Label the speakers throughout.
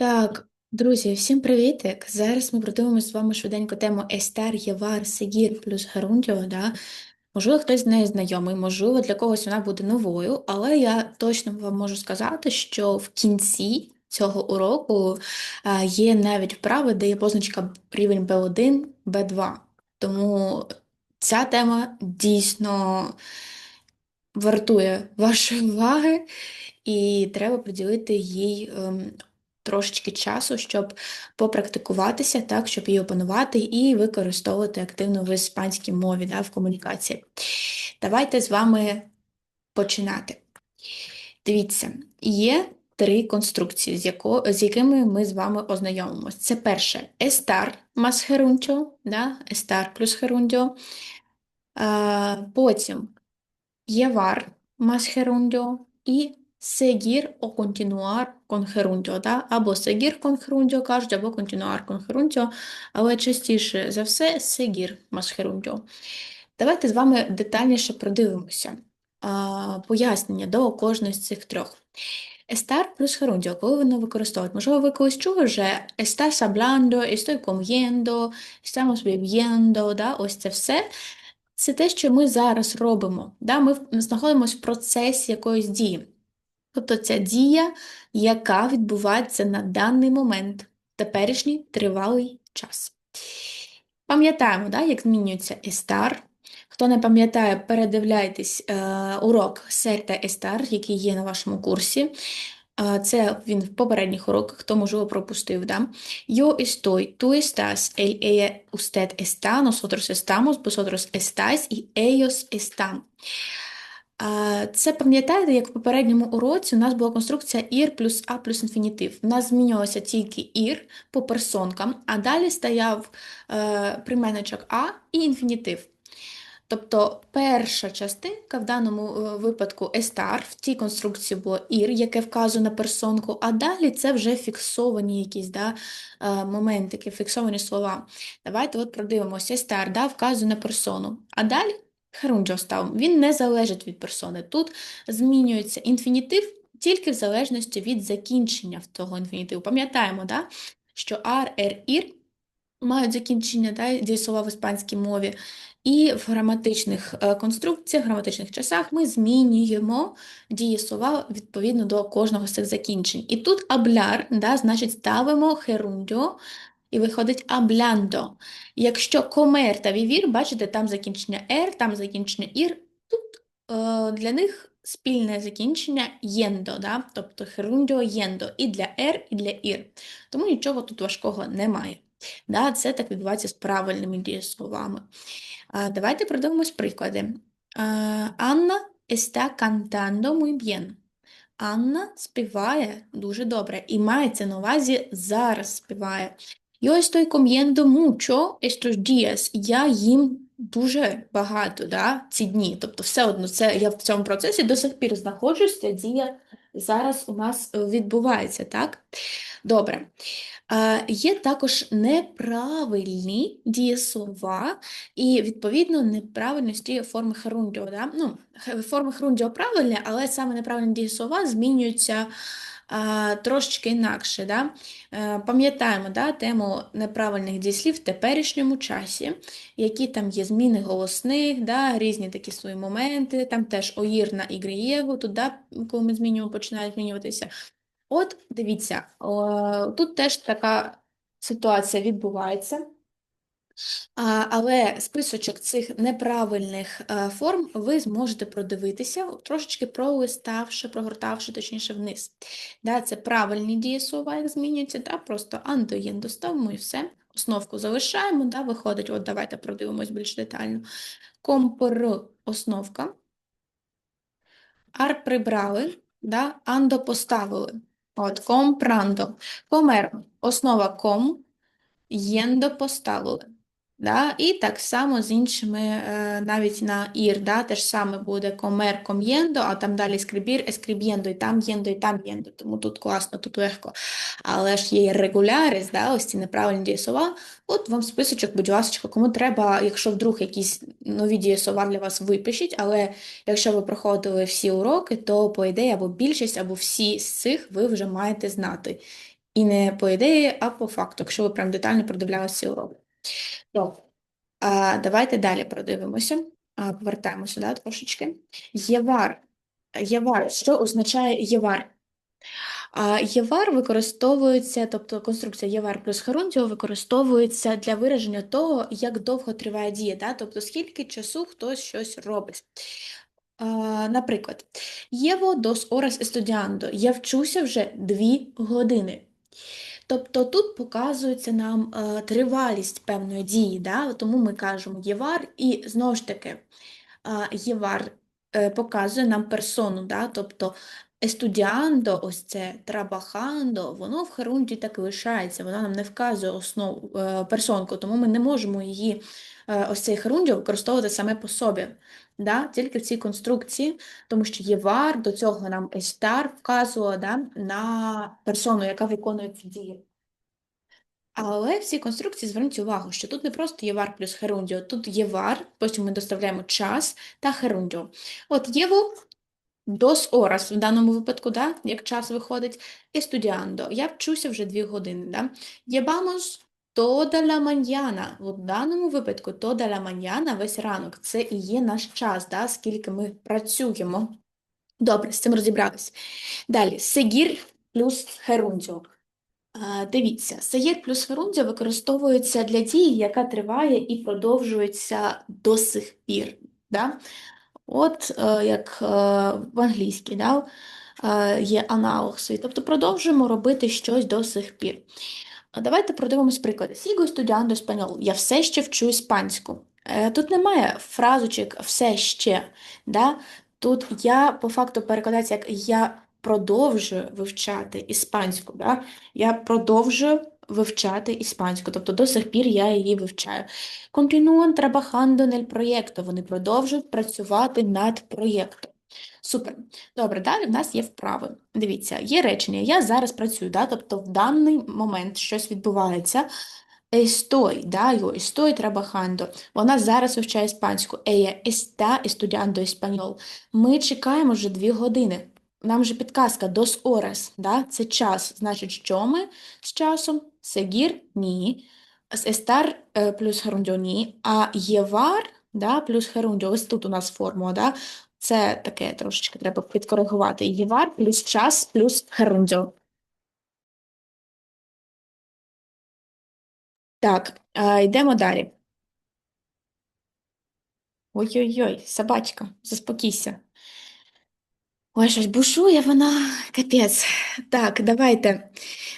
Speaker 1: Так, друзі, всім привітик! Зараз ми продивимося з вами швиденько тему Естер, Євар, Сегір плюс Герундіо. Да? Можливо, хтось з нею знайомий, можливо, для когось вона буде новою, але я точно вам можу сказати, що в кінці цього уроку е, є навіть вправи, де є позначка рівень B1, B2. Тому ця тема дійсно вартує вашої уваги, і треба приділити їй ем, трошечки часу, щоб попрактикуватися, так, щоб її опанувати і використовувати активно в іспанській мові да, в комунікації. Давайте з вами починати. Дивіться, є три конструкції, з, яко, з якими ми з вами ознайомимося. Це перше estar más gerundio, да, estar плюс gerundio. А, потім llevar más gerundio і seguir o continuar con да? або seguir con кажуть, або continuar con але частіше за все seguir más. Давайте з вами детальніше продивимося а, пояснення до кожної з цих трьох. Estar плюс gerundio, коли вони використовують? Можливо, ви колись чули вже estás hablando, estoy comiendo, estamos bebiendo, да? ось це все. Це те, що ми зараз робимо. Да? Ми знаходимося в процесі якоїсь дії. Тобто ця дія, яка відбувається на даний момент, теперішній тривалий час. Пам'ятаємо, да, як змінюється естар. Хто не пам'ятає, передивляйтесь е, урок Сельта Естар, який є на вашому курсі. Е, це він в попередніх уроках, хто, можливо, пропустив. Да? Yo estoy, tú estás, él, ella, usted está, nosotros estamos, vosotros estáis y ellos están. Це пам'ятаєте, як в попередньому уроці у нас була конструкція ір плюс а плюс інфінітив. У нас змінювався тільки ір по персонкам, а далі стояв е, прийменничок а і інфінітив. Тобто перша частинка в даному е, випадку естар, в цій конструкції було ір, яке вказує на персонку, а далі це вже фіксовані якісь да, е, моментики, фіксовані слова. Давайте от продивимося. Естар да, вказує на персону. А далі Херунджо став. Він не залежить від персони. Тут змінюється інфінітив тільки в залежності від закінчення того інфінітиву. Пам'ятаємо, да, що ар, ер, ір мають закінчення да, дієслова в іспанській мові. І в граматичних е, конструкціях, в граматичних часах ми змінюємо дієслова відповідно до кожного з цих закінчень. І тут абляр, да, значить, ставимо херундьо і виходить абляндо. Якщо комер та вівір, бачите, там закінчення «ер», там закінчення ір, тут е, для них спільне закінчення єндо, да? тобто херундіо єндо і для «ер», і для ір. Тому нічого тут важкого немає. Да? Це так відбувається з правильними дієсловами. А, Давайте продивимось приклади. Анна está cantando muy bien. Анна співає дуже добре і мається на увазі зараз співає. Yo estoy comiendo mucho estos días. Я їм дуже багато да, ці дні. Тобто, все одно це я в цьому процесі до сих пір знаходжусь, ця дія зараз у нас відбувається, так? Добре. Е, Є також неправильні дієслова і, відповідно, неправильності форми херундіо. Да? Ну, форми херундіо правильні, але саме неправильні дієслова змінюються трошечки інакше. Да? Е, пам'ятаємо да, тему неправильних дієслів в теперішньому часі, які там є зміни голосних, да, різні такі свої моменти, там теж оїр на ігрієву, туди, коли ми змінюємо, починають змінюватися. От дивіться, тут теж така ситуація відбувається. Але списочок цих неправильних е, форм ви зможете продивитися, трошечки пролиставши, прогортавши, точніше, вниз. Це правильні дієслова, як змінюються, да, просто андоєн доставимо і все. Основку залишаємо, да, виходить, от давайте продивимось більш детально. Компор основка. Ар прибрали, да, андо поставили. От, компрандо. Комер основа ком, єндо поставили. Да? І так само з іншими, е, навіть на ір, да? теж саме буде комер, ком'єндо, а там далі скрибір, ескриб'єндо, і там єндо, і там єндо. Тому тут класно, тут легко. Але ж є регуляріс, да? ось ці неправильні дієслова. От вам списочок, будь ласка, кому треба, якщо вдруг якісь нові дієслова для вас випишіть, але якщо ви проходили всі уроки, то, по ідеї, або більшість, або всі з цих ви вже маєте знати. І не по ідеї, а по факту, якщо ви прям детально продивлялися уроки. Добре. А, давайте далі продивимося. А, повертаємося да, трошечки. Євар. Євар. Що означає євар? А євар використовується, тобто конструкція євар плюс херундіо використовується для вираження того, як довго триває дія, да? тобто скільки часу хтось щось робить. Наприклад, Єво dos horas estudiando. Я вчуся вже дві години. Тобто тут показується нам е, тривалість певної дії, да? тому ми кажемо євар, і знову ж таки, е, євар е, показує нам персону, да? тобто естудіандо, ось це трабахандо, воно в херунді так і лишається, вона нам не вказує основу персонку, тому ми не можемо її, ось цей херундіо використовувати саме по собі, да? тільки в цій конструкції, тому що євар, до цього нам естар вказувала да? на персону, яка виконує ці дії. Але в цій конструкції зверніть увагу, що тут не просто є вар плюс херундіо, тут є вар, потім ми доставляємо час та херундіо. От єво dos horas в даному випадку, да, як час виходить, estudiando. Я вчуся вже дві години. Да? Llevamos toda la mañana. В даному випадку toda la mañana, весь ранок, це і є наш час, да, скільки ми працюємо. Добре, з цим розібрались. Далі, seguir плюс херундіо. Дивіться, саєр плюс херундзя використовується для дії, яка триває і продовжується до сих пір. Да? От е, як е, в англійській да? е, є аналог свій. Тобто продовжуємо робити щось до сих пір. Давайте продивимось приклади. Sigo estudiando español. Я все ще вчу іспанську. Е, Тут немає фразочок все ще. Да? Тут я по факту перекладається, як я продовжую вивчати іспанську. Да? Я продовжую вивчати іспанську, тобто до сих пір я її вивчаю. Continúan trabajando en proyecto. Вони продовжують працювати над проєктом. Супер. Добре, далі в нас є вправи. Дивіться, є речення. Я зараз працюю, да? тобто в даний момент щось відбувається. Estoy, да, yo estoy trabajando. Вона зараз вивчає іспанську. Ella está estudiando español. Ми чекаємо вже дві години. Нам же підказка dos horas, да? Це час. Значить, що ми з часом? Seguir – ні. Estar е, плюс gerundio – ні. А llevar, да, плюс gerundio. Ось тут у нас формула, да? Це таке трошечки треба підкоригувати. Llevar плюс час плюс gerundio. Так, а, йдемо далі. Ой-ой-ой, собачка, заспокійся. Ой, щось бушує вона, капець. Так, давайте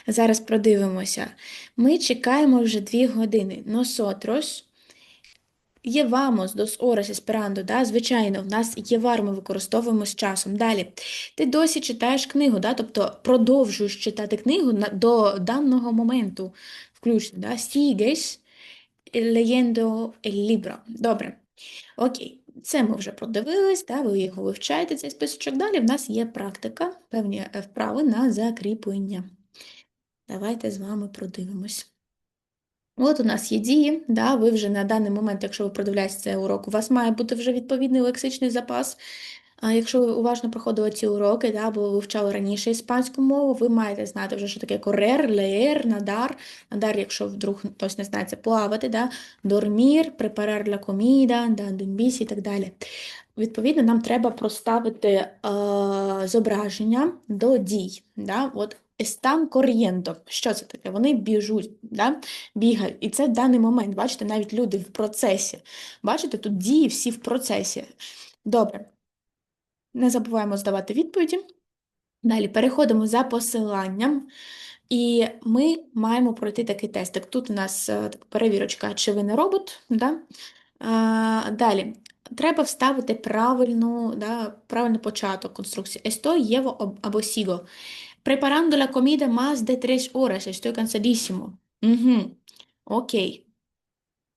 Speaker 1: зараз продивимося. Ми чекаємо вже дві години. Nosotros llevamos dos horas esperando, да? Звичайно, в нас євар ми використовуємо з часом. Далі. Ти досі читаєш книгу, да? тобто продовжуєш читати книгу до даного моменту включно. Да? Leyendo el libro. Добре. Окей. Це ми вже продивились, да? ви його вивчаєте, цей списочок. Далі в нас є практика, певні е, вправи на закріплення. Давайте з вами продивимось. От у нас є дії, да, ви вже на даний момент, якщо ви продивляєтесь цей урок, у вас має бути вже відповідний лексичний запас. А якщо ви уважно проходили ці уроки, да, або вивчали раніше іспанську мову, ви маєте знати вже, що таке корер, леер, надар. Надар, якщо вдруг хтось не знає, це плавати, да, дормір, препарар ла коміда, да, думбіс і так далі. Відповідно, нам треба проставити е, зображення до дій. Да? От Están corriendo. Що це таке? Вони біжуть, да? бігають. І це даний момент. Бачите, навіть люди в процесі. Бачите, тут дії всі в процесі. Добре. Не забуваємо здавати відповіді. Далі переходимо за посиланням. І ми маємо пройти такий тестик. Тут у нас е, перевірочка, чи ви не робот. Да? А, далі. Треба вставити правильну, да, правильний початок конструкції. Estoy, llevo аб- або sigo. Preparando la comida más de tres horas. Estoy cansadísimo. Угу. Окей.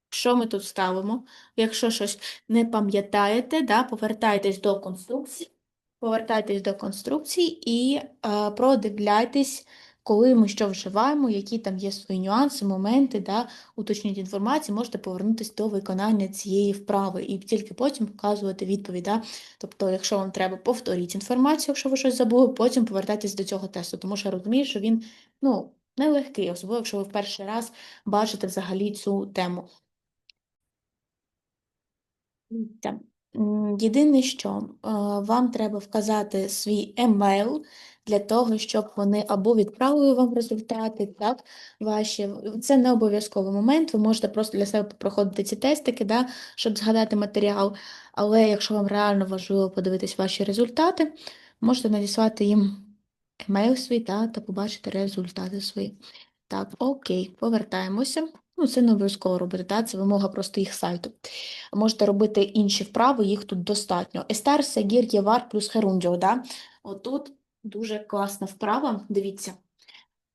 Speaker 1: Що ми тут ставимо? Якщо щось не пам'ятаєте, да, повертайтесь до конструкції, повертайтесь до конструкції і е, продивляйтесь, коли ми що вживаємо, які там є свої нюанси, моменти, да, уточніть інформацію, можете повернутися до виконання цієї вправи і тільки потім показувати відповідь. Да? Тобто, якщо вам треба, повторіть інформацію, якщо ви щось забули, потім повертайтесь до цього тесту, тому що я розумію, що він, ну, нелегкий, особливо, якщо ви в перший раз бачите взагалі цю тему. Так. Єдине, що е, вам треба вказати свій емейл для того, щоб вони або відправили вам результати, так, ваші. Це не обов'язковий момент, ви можете просто для себе проходити ці тестики, да, щоб згадати матеріал. Але якщо вам реально важливо подивитись ваші результати, можете надіслати їм емейл свій та, та побачити результати свої. Так, окей, повертаємося. Ну, це не обов'язково робити, так? Це вимога просто їх сайту. Можете робити інші вправи, їх тут достатньо. Естар, Сегір, Євар плюс Херундіо, да? Отут дуже класна вправа, дивіться.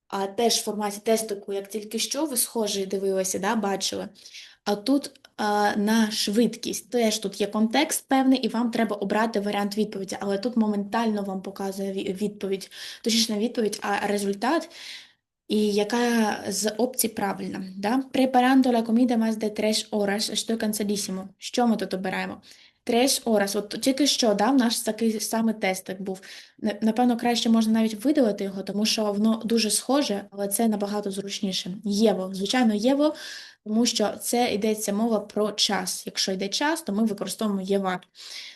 Speaker 1: А теж в форматі тестику, як тільки що, ви схожі дивилися, да, бачили. А тут а, на швидкість. Теж тут є контекст певний, і вам треба обрати варіант відповіді, але тут моментально вам показує відповідь, точніше не відповідь, а результат. І яка з опцій правильна? Да? Preparando la comida más de 3 horas, estoy cansadísimo. Що ми тут обираємо? 3 horas. От тільки що, да, в наш такий самий тестик був. Напевно, краще можна навіть видалити його, тому що воно дуже схоже, але це набагато зручніше. Єво, звичайно, єво, тому що це йдеться мова про час. Якщо йде час, то ми використовуємо єва.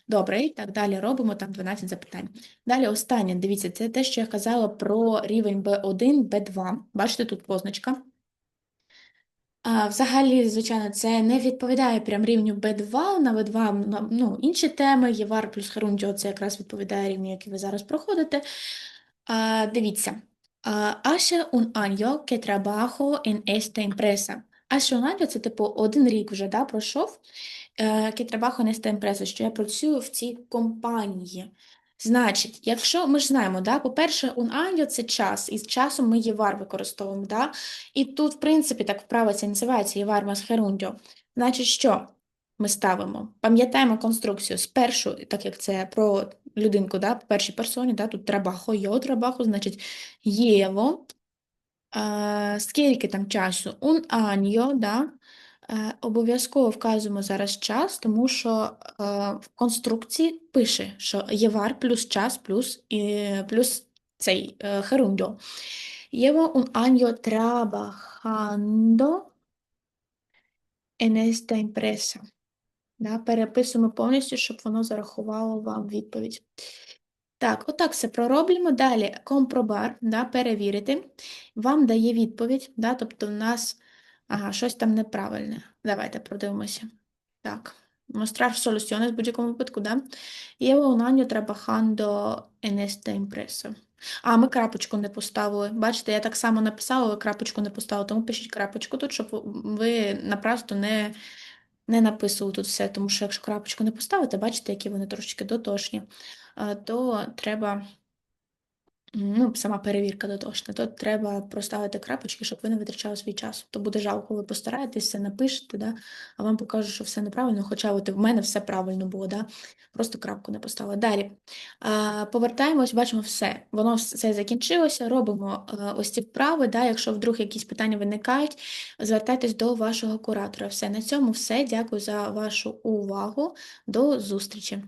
Speaker 1: Добре, і так далі робимо там 12 запитань. Далі останнє, дивіться, це те, що я казала про рівень B1, B2. Бачите, тут позначка. Взагалі, звичайно, це не відповідає прям рівню B2, на B2 ну, інші теми, ЄВАР плюс Херундіо, це якраз відповідає рівню, який ви зараз проходите. А, дивіться. А, Hace un año que trabajo en esta empresa. Hace un año – це, типу, один рік вже, да, пройшов. Е, que trabajo en esta empresa, що я працюю в цій компанії. Значить, якщо ми ж знаємо, да, по-перше, un año – це час, і з часом ми євар використовуємо, да? І тут, в принципі, так вправо це називається євар масхерундіо. Значить, що ми ставимо? Пам'ятаємо конструкцію спершу, так як це про людинку, да, по першій персоні, да, тут трабахо, йо трабахо, значить, єво. Скільки там часу? Un año, да? Е, Обов'язково вказуємо зараз час, тому що е, в конструкції пише, що євар плюс час плюс, плюс цей е, херундо. Llevo un año trabajando en esta empresa. Да, переписуємо повністю, щоб воно зарахувало вам відповідь. Так, отак все пророблюємо. Далі компробар, да, перевірити. Вам дає відповідь, да, тобто в нас ага, щось там неправильне. Давайте продивимося. Так, mostrar soluciones в будь-якому випадку, да? Año trabajando en esta empresa. А, ми крапочку не поставили. Бачите, я так само написала, ви крапочку не поставили, тому пишіть крапочку тут, щоб ви напрасно не, не написували тут все, тому що якщо крапочку не поставите, бачите, які вони трошечки дотошні, то треба, ну, сама перевірка дотошна, то треба проставити крапочки, щоб ви не витрачали свій час. То буде жалко, ви постараєтесь, все напишете, да? а вам покажуть, що все неправильно, хоча от в мене все правильно було, да? просто крапку не поставила. Далі. А, Повертаємось, бачимо все. Воно все закінчилося. Робимо е, ось ці вправи. Да? Якщо вдруг якісь питання виникають, звертайтесь до вашого куратора. Все на цьому все. Дякую за вашу увагу. До зустрічі.